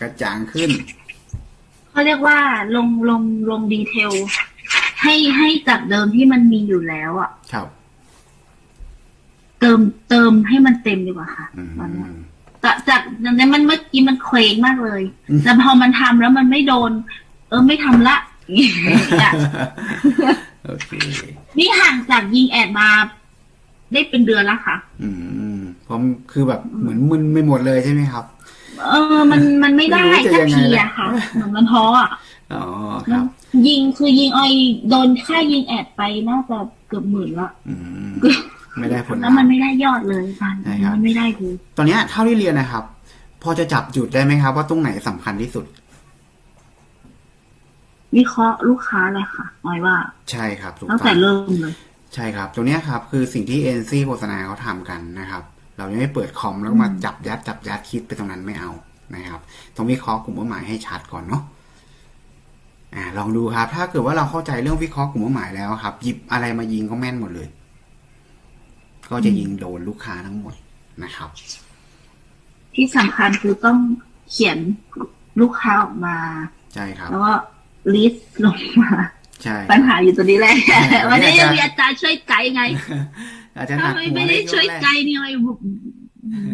กระจ่างขึ้นเขาเรียกว่าลงลงลงดีเทล ให้ให้จากเดิมที่มันมีอยู่แล้วอะครับ เติมเติมให้มันเต็มดีกว่าค่ะอืมตอนเนี้ยจากจากจากนั้นมันเมื่อกี้มันเคว้งมากเลยอืมแต่พอมันทำแล้วมันไม่โดน เออไม่ทำละอย่างเงี้ยโอเคนี่ห่างจากยิงแอดมาได้เป็นเดือนแล้วค่ะ อืมผมคือแบบเหมือนมึนไม่หมดเลยใช่ไหมครับ เออ มันมันไม่ได้ไม่รู้จะสักยังไงทีแล้วอะค่ะเหมือนมันท้ออะอ๋อครับ ยิงคือยิงออยโดนค่ายิงแอดไปน่าจะเกือบหมื่นละอืมไม่ได้ผลแล้วมันไม่ได้ยอดเลยค่ะใช่ครับมันไม่ได้เลยตอนเนี้ยเท่าที่เรียนนะครับ พอจะจับจุดได้ไหมครับ ว่าตรงไหนสำคัญที่สุด วิเคราะห์ลูกค้าเลยค่ะออยว่า ใช่ครับถูกตั้งต้แต่องเริ่มเลย ใช่ครับตรงเนี้ยครับ คือสิ่งที่เอ็นซีโฆษณาเขาทำกันนะครับ เรายังไม่เปิดคอมแล้วก็มาจับยัดจับยัดคิดไปตรงนั้นไม่เอานะครับต้องวิเคราะห์กลุ่มเป้าหมายให้ชัดก่อนเนาะอ่าลองดูครับ ถ้าเกิดว่าเราเข้าใจเรื่องวิเคราะห์กลุ่มเป้าหมายแล้วครับ หยิบอะไรมายิงก็แม่นหมดเลย ก็จะยิงโดนลูกค้าทั้งหมดนะครับ ที่สำคัญคือต้องเขียนลูกค้าออกมาใช่ครับแล้วก็ลิสต์ลงมาใช่ปัญหาอยู่ตัวนี้แหละใช่วันนี้อาจารย์มีอาจารย์ช่วยไกด์ไง อาจจะหนัถ้ากไม่หัวไม่ในได้ช่ช่ววยงแรกไกด์นี่ไอ้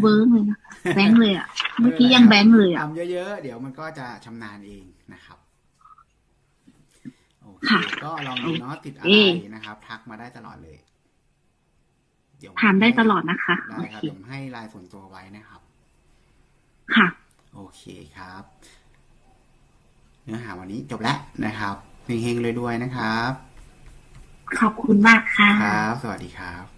เบิ้งเลยนะแบงค์เลยอะ เมื่อกี้ยังแบงค์เลยอะทำเยอะๆ เดี๋ยวมันก็จะชำนาญเองนะครับโอเคค่ะก็ลองดูเนาะติดอะไรเอ๊ะนะครับทักมาได้ตลอดเลยเดี๋ยวถามได้ตลอดนะคะได้โอครับเคผมให้ไลน์ส่วนตัวไว้นะครับ ค่ะ โอเคครับ เนื้อหาวันนี้จบแล้วนะครับเฮงๆเลยด้วยๆนะครับ ขอบคุณมากค่ะครับ สวัสดีครับ